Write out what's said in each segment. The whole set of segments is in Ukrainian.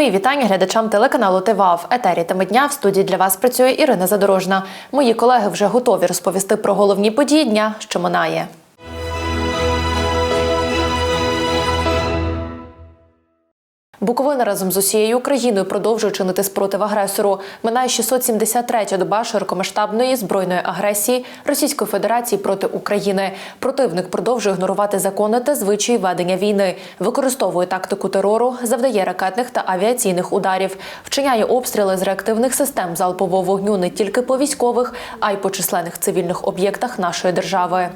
Мої вітання глядачам телеканалу ТВА етері теми дня. В студії для вас працює Ірина Задорожна. Мої колеги вже готові розповісти про головні події дня, що минає. Буковина разом з усією Україною продовжує чинити спротив агресору. Минає 673-я доба широкомасштабної збройної агресії Російської Федерації проти України. Противник продовжує ігнорувати закони та звичаї ведення війни, використовує тактику терору, завдає ракетних та авіаційних ударів, вчиняє обстріли з реактивних систем залпового вогню не тільки по військових, а й по численних цивільних об'єктах нашої держави.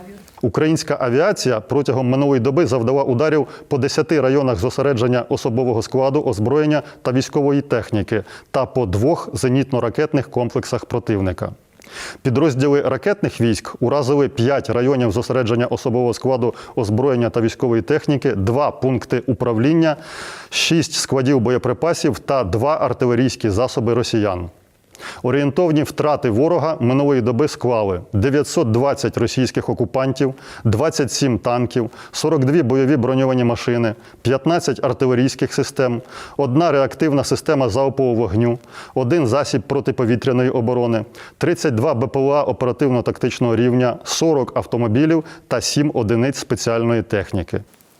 Українська авіація протягом минулої доби завдала ударів по 10 районах зосередження особового складу, озброєння та військової техніки та по двох зенітно-ракетних комплексах противника. Підрозділи ракетних військ уразили 5 районів зосередження особового складу озброєння та військової техніки, 2 пункти управління, 6 складів боєприпасів та 2 артилерійські засоби росіян. Орієнтовні втрати ворога минулої доби склали 920 російських окупантів, 27 танків, 42 бойові броньовані машини, 15 артилерійських систем, одна реактивна система залпового вогню, один засіб протиповітряної оборони, 32 БПЛА оперативно-тактичного рівня, 40 автомобілів та 7 одиниць спеціальної техніки.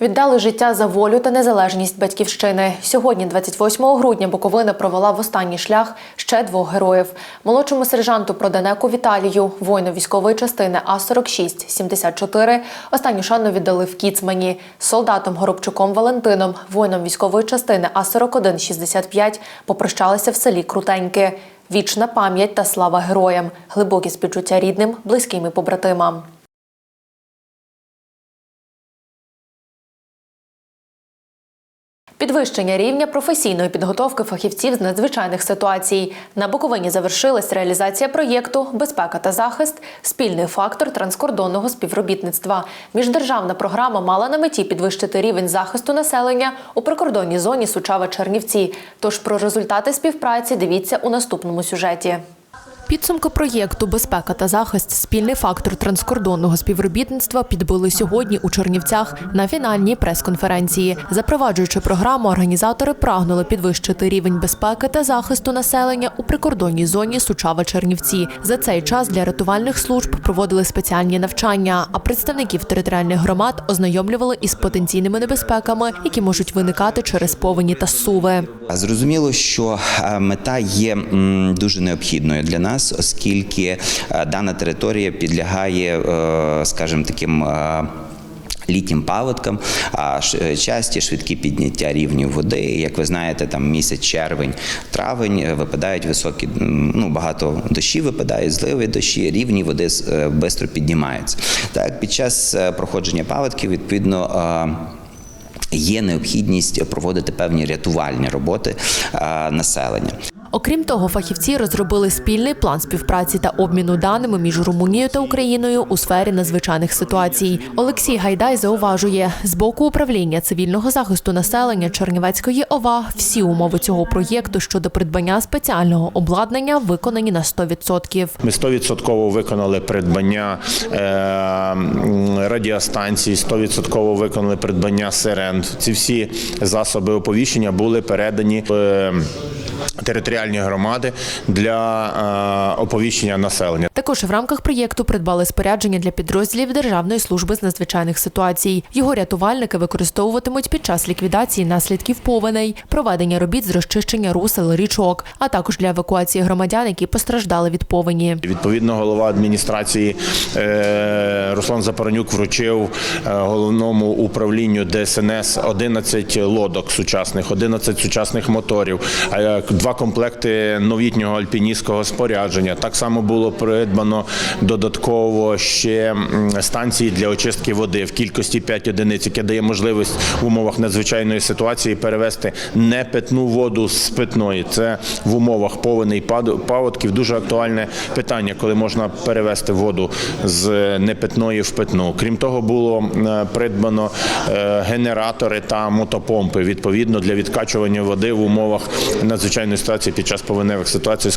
Віддали життя за волю та незалежність батьківщини. Сьогодні, 28 грудня, Буковина провела в останній шлях ще двох героїв: молодшому сержанту Проданеку Віталію, воїну військової частини А 46 74 Останню шану віддали в Кіцмані. Солдатом Горобчуком Валентином, воїном військової частини А 41 65 попрощалися в селі Крутеньки. Вічна пам'ять та слава героям, глибокі співчуття рідним, близьким і побратимам. Підвищення рівня професійної підготовки фахівців з надзвичайних ситуацій на Буковині завершилась реалізація проєкту Безпека та захист спільний фактор транскордонного співробітництва. Міждержавна програма мала на меті підвищити рівень захисту населення у прикордонній зоні Сучава Чернівці. Тож про результати співпраці дивіться у наступному сюжеті. Підсумки проєкту Безпека та захист спільний фактор транскордонного співробітництва підбили сьогодні у Чернівцях на фінальній прес-конференції. Запроваджуючи програму, організатори прагнули підвищити рівень безпеки та захисту населення у прикордонній зоні Сучава Чернівці. За цей час для рятувальних служб проводили спеціальні навчання, а представників територіальних громад ознайомлювали із потенційними небезпеками, які можуть виникати через повені та суви. Зрозуміло, що е, мета є дуже необхідною для нас, оскільки е, дана територія підлягає, е, скажімо, таким. е, Літнім паводкам, а часті швидкі підняття рівнів води. Як ви знаєте, там місяць червень, травень випадають високі, ну багато дощів випадають, зливи дощі, рівні води швидко піднімаються. Так, під час проходження паводків відповідно. Є необхідність проводити певні рятувальні роботи населення. Окрім того, фахівці розробили спільний план співпраці та обміну даними між Румунією та Україною у сфері надзвичайних ситуацій. Олексій Гайдай зауважує, з боку управління цивільного захисту населення Чернівецької ОВА всі умови цього проєкту щодо придбання спеціального обладнання виконані на 100%. Ми 100% виконали придбання е, радіостанцій, 100% виконали придбання сирен. Ці всі засоби оповіщення були передані е, територіальні громади для е, оповіщення населення. Також в рамках проєкту придбали спорядження для підрозділів Державної служби з надзвичайних ситуацій. Його рятувальники використовуватимуть під час ліквідації наслідків повеней, проведення робіт з розчищення русел річок, а також для евакуації громадян, які постраждали від повені. Відповідно, голова адміністрації е, Руслан Запоронюк вручив е, головному управлінню ДСНС 11 лодок сучасних, 11 сучасних моторів. Два комплекти новітнього альпіністського спорядження. Так само було придбано додатково ще станції для очистки води в кількості 5 одиниць, яке дає можливість в умовах надзвичайної ситуації перевести непитну воду з питної. Це в умовах паду- паводків дуже актуальне питання, коли можна перевести воду з непитної в питну. Крім того, було придбано е, генератори та мотопомпи відповідно для відкачування води в умовах надзвичайної ситуації під час повеневих ситуацій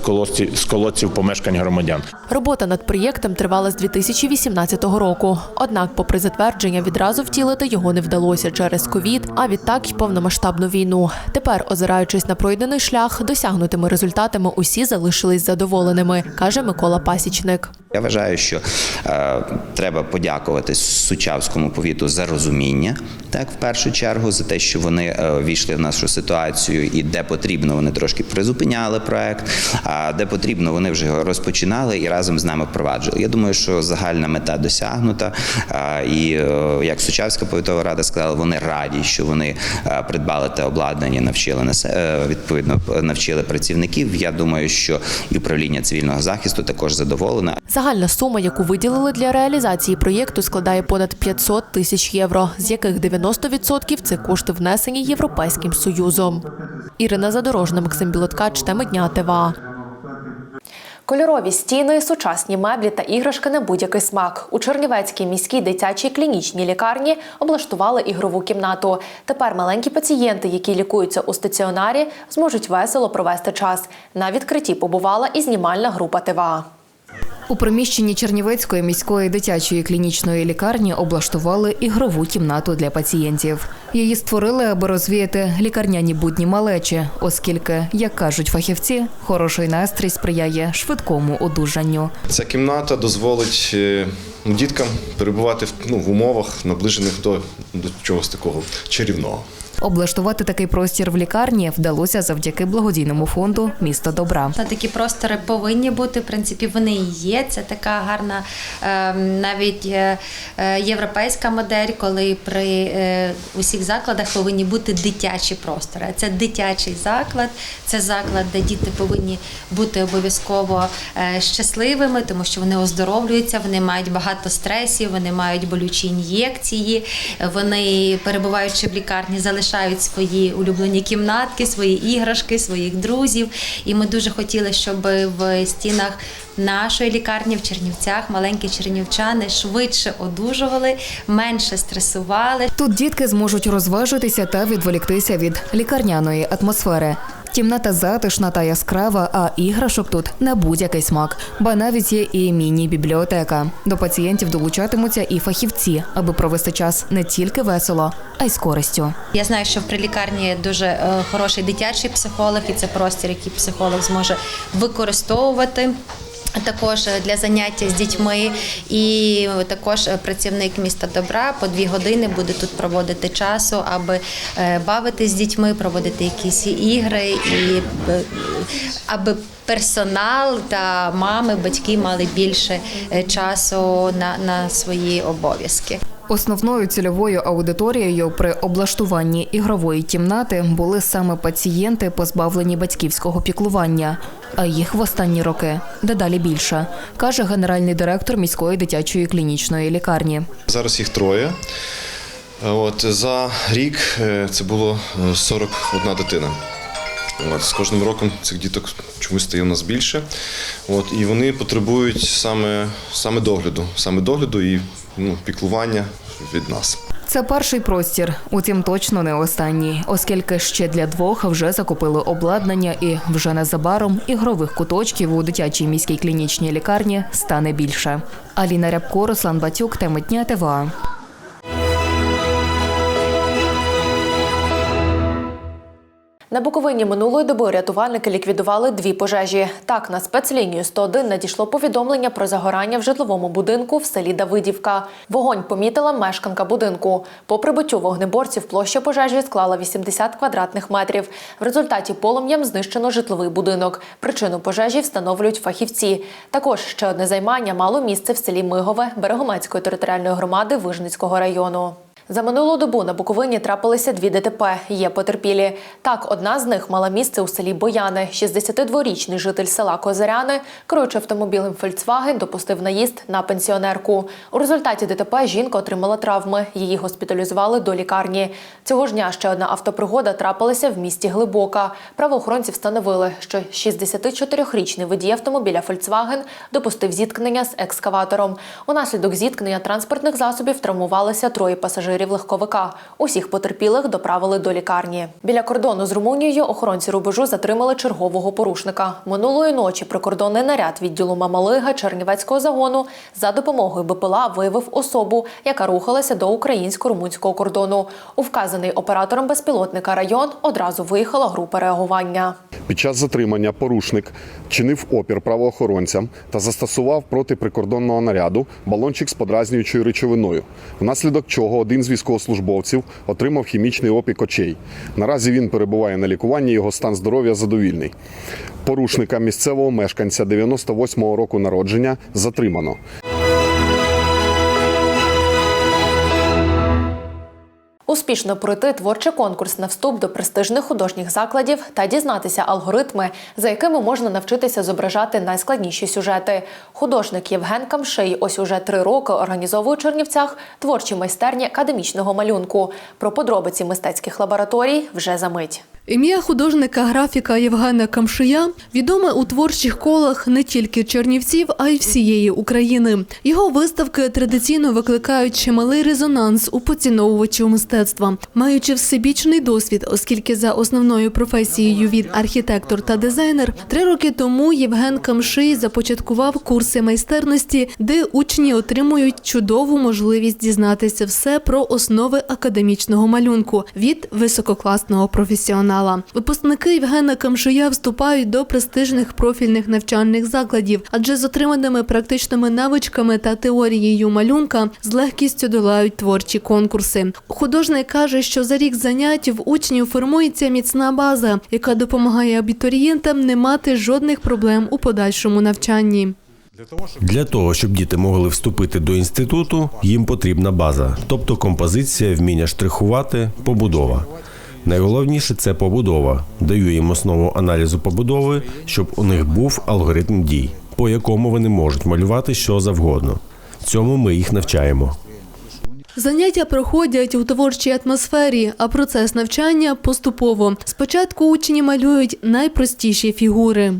з колодців помешкань громадян. Робота над проєктом тривала з 2018 року. Однак, попри затвердження, відразу втілити його не вдалося через ковід, а відтак й повномасштабну війну. Тепер, озираючись на пройдений шлях, досягнутими результатами усі залишились задоволеними, каже Микола Пасічник. Я вважаю, що е, треба подякувати Сучавському повіту за розуміння, так в першу чергу, за те, що вони е, в нашу ситуацію, і де потрібно, вони трошки призупиняли проект, а де потрібно, вони вже його розпочинали і разом з нами впроваджували. Я думаю, що загальна мета досягнута. е, І е, як Сучавська повітова рада сказала, вони раді, що вони е, придбали те обладнання, навчили насе- е, відповідно навчили працівників. Я думаю, що і управління цивільного захисту також задоволене. Загальна сума, яку виділили для реалізації проєкту, складає понад 500 тисяч євро, з яких 90% – це кошти внесені Європейським Союзом. Ірина Задорожна, Максим Білоткач, теми дня ТВА. Кольорові стіни, сучасні меблі та іграшки на будь-який смак. У Чернівецькій міській дитячій клінічній лікарні облаштували ігрову кімнату. Тепер маленькі пацієнти, які лікуються у стаціонарі, зможуть весело провести час. На відкритті побувала і знімальна група ТВА. У приміщенні Чернівецької міської дитячої клінічної лікарні облаштували ігрову кімнату для пацієнтів. Її створили, аби розвіяти лікарняні будні малечі, оскільки, як кажуть фахівці, хороший настрій сприяє швидкому одужанню. Ця кімната дозволить е, ну, діткам перебувати в, ну, в умовах, наближених до, до чогось такого чарівного. Облаштувати такий простір в лікарні вдалося завдяки благодійному фонду Місто добра. Такі простори повинні бути. В принципі, вони і є. Це така гарна е, навіть е, е, європейська модель, коли при е, усіх закладах повинні бути дитячі простори. Це дитячий заклад, це заклад, де діти повинні бути обов'язково щасливими, тому що вони оздоровлюються, вони мають багато стресів, вони мають болючі ін'єкції, вони, перебуваючи в лікарні, залишають свої улюблені кімнатки, свої іграшки, своїх друзів. І ми дуже хотіли, щоб в стінах нашої лікарні в Чернівцях маленькі чернівчани швидше одужували, менше стресували. Тут дітки зможуть розважитися та відволіктися від лікарняної атмосфери. Кімната затишна та яскрава, а іграшок тут на будь-який смак. Ба навіть є і міні-бібліотека. До пацієнтів долучатимуться і фахівці, аби провести час не тільки весело, а й з користю. Я знаю, що при лікарні дуже е, хороший дитячий психолог, і це простір, який психолог зможе використовувати. Також для заняття з дітьми, і також працівник міста добра по дві години буде тут проводити часу, аби е, бавитись з дітьми, проводити якісь ігри, і е, аби персонал та мами, батьки мали більше е, часу на, на свої обов'язки. Основною цільовою аудиторією при облаштуванні ігрової кімнати були саме пацієнти, позбавлені батьківського піклування. А їх в останні роки дедалі більше, каже генеральний директор міської дитячої клінічної лікарні. Зараз їх троє. Е, От, за рік е, це було е, 41 дитина. От, з кожним роком цих діток чомусь стає у нас більше. От, і вони потребують саме, саме догляду, саме догляду і ну, піклування від нас. Це перший простір, утім точно не останній, оскільки ще для двох вже закупили обладнання, і вже незабаром ігрових куточків у дитячій міській клінічній лікарні стане більше. Аліна Рябко, Руслан Батюк, теми дня ТВА. На Буковині минулої доби рятувальники ліквідували дві пожежі. Так, на спецлінію 101 надійшло повідомлення про загорання в житловому будинку в селі Давидівка. Вогонь помітила мешканка будинку. По прибуттю вогнеборців площа пожежі склала 80 квадратних метрів. В результаті полум'ям знищено житловий будинок. Причину пожежі встановлюють фахівці. Також ще одне займання мало місце в селі Мигове Берегомецької територіальної громади Вижницького району. За минулу добу на Буковині трапилися дві ДТП. Є потерпілі. Так, одна з них мала місце у селі Бояни. 62-річний житель села Козиряни, керуючи автомобілем Volkswagen, допустив наїзд на пенсіонерку. У результаті ДТП жінка отримала травми. Її госпіталізували до лікарні. Цього ж дня ще одна автопригода трапилася в місті Глибока. Правоохоронці встановили, що 64-річний водій автомобіля Volkswagen допустив зіткнення з екскаватором. Унаслідок зіткнення транспортних засобів травмувалися троє пасажирів легковика. Усіх потерпілих доправили до лікарні. Біля кордону з Румунією охоронці рубежу затримали чергового порушника. Минулої ночі прикордонний наряд відділу Мамалига Чернівецького загону за допомогою БПЛА виявив особу, яка рухалася до українсько-румунського кордону. У вказаний оператором безпілотника район одразу виїхала група реагування. Під час затримання порушник чинив опір правоохоронцям та застосував проти прикордонного наряду балончик з подразнюючою речовиною, внаслідок чого один з військовослужбовців отримав хімічний опік очей. Наразі він перебуває на лікуванні, його стан здоров'я задовільний. Порушника місцевого мешканця 98-го року народження затримано. Успішно пройти творчий конкурс на вступ до престижних художніх закладів та дізнатися алгоритми, за якими можна навчитися зображати найскладніші сюжети. Художник Євген Камший ось уже три роки організовує у Чернівцях творчі майстерні академічного малюнку. Про подробиці мистецьких лабораторій вже за мить. Ім'я художника-графіка Євгена Камшия відоме у творчих колах не тільки Чернівців, а й всієї України. Його виставки традиційно викликають чималий резонанс у поціновувачів мистецтва, маючи всебічний досвід, оскільки за основною професією він архітектор та дизайнер. Три роки тому Євген Камший започаткував курси майстерності, де учні отримують чудову можливість дізнатися все про основи академічного малюнку від висококласного професіонала. Випускники Євгена Камшия вступають до престижних профільних навчальних закладів, адже з отриманими практичними навичками та теорією малюнка з легкістю долають творчі конкурси. Художник каже, що за рік занять в учнів формується міцна база, яка допомагає абітурієнтам не мати жодних проблем у подальшому навчанні. Для того, щоб діти могли вступити до інституту, їм потрібна база, тобто композиція, вміння штрихувати, побудова. Найголовніше це побудова. Даю їм основу аналізу побудови, щоб у них був алгоритм дій, по якому вони можуть малювати що завгодно. Цьому ми їх навчаємо. Заняття проходять у творчій атмосфері, а процес навчання поступово. Спочатку учні малюють найпростіші фігури.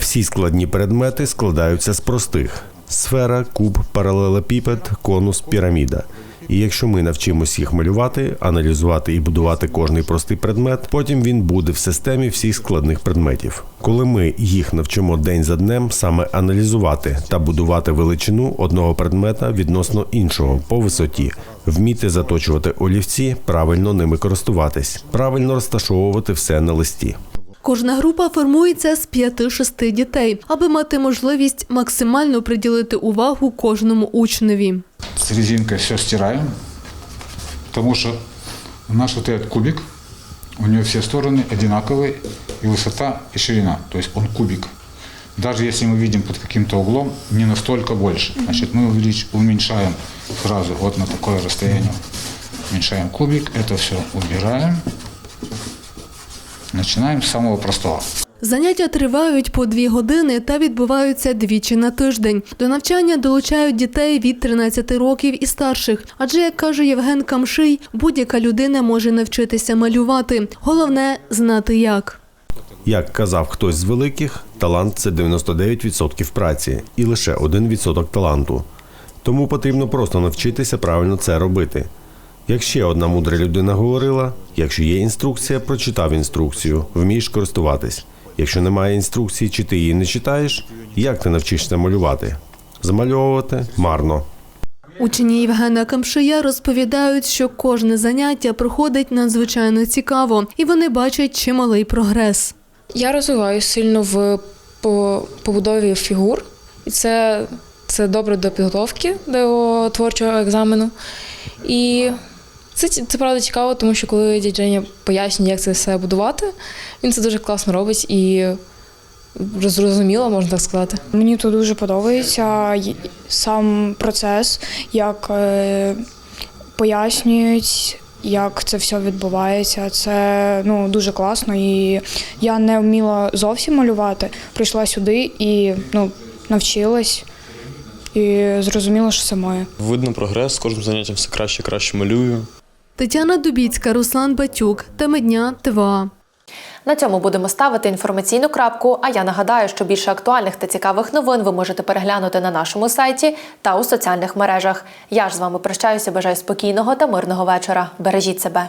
Всі складні предмети складаються з простих: сфера, куб, паралелепіпед, конус, піраміда. І якщо ми навчимось їх малювати, аналізувати і будувати кожний простий предмет, потім він буде в системі всіх складних предметів. Коли ми їх навчимо день за днем саме аналізувати та будувати величину одного предмета відносно іншого по висоті, вміти заточувати олівці, правильно ними користуватись, правильно розташовувати все на листі. Кожна група формується з 5-6 дітей, аби мати можливість максимально приділити увагу кожному учневі. С резинкой все стираем, потому что наш вот этот кубик, у него все стороны одинаковые, и высота, и ширина, то есть он кубик. Даже если мы видим под каким-то углом, не настолько больше. Значит, мы уменьшаем сразу вот на такое расстояние. Уменьшаем кубик, это все убираем. Начинаем с самого простого. Заняття тривають по дві години та відбуваються двічі на тиждень. До навчання долучають дітей від 13 років і старших. Адже, як каже Євген Камший, будь-яка людина може навчитися малювати. Головне знати як. Як казав хтось з великих, талант це 99% праці і лише 1% таланту. Тому потрібно просто навчитися правильно це робити. Як ще одна мудра людина говорила: якщо є інструкція, прочитав інструкцію, вмієш користуватись. Якщо немає інструкції, чи ти її не читаєш, як ти навчишся малювати? Замальовувати марно. Учні Євгена Камшия розповідають, що кожне заняття проходить надзвичайно цікаво, і вони бачать чималий прогрес. Я розвиваюся сильно в побудові фігур, і це, це добре до підготовки до творчого екзамену. І це, це правда цікаво, тому що коли дядь Женя пояснює, як це все будувати, він це дуже класно робить і зрозуміло, можна так сказати. Мені тут дуже подобається сам процес, як е, пояснюють, як це все відбувається. Це ну, дуже класно. І я не вміла зовсім малювати. Прийшла сюди і ну, навчилась і зрозуміла, що це моє. Видно прогрес, з кожним заняттям все краще і краще малюю. Тетяна Дубіцька, Руслан Батюк. Теми ТВА. На цьому будемо ставити інформаційну крапку. А я нагадаю, що більше актуальних та цікавих новин ви можете переглянути на нашому сайті та у соціальних мережах. Я ж з вами прощаюся. Бажаю спокійного та мирного вечора. Бережіть себе.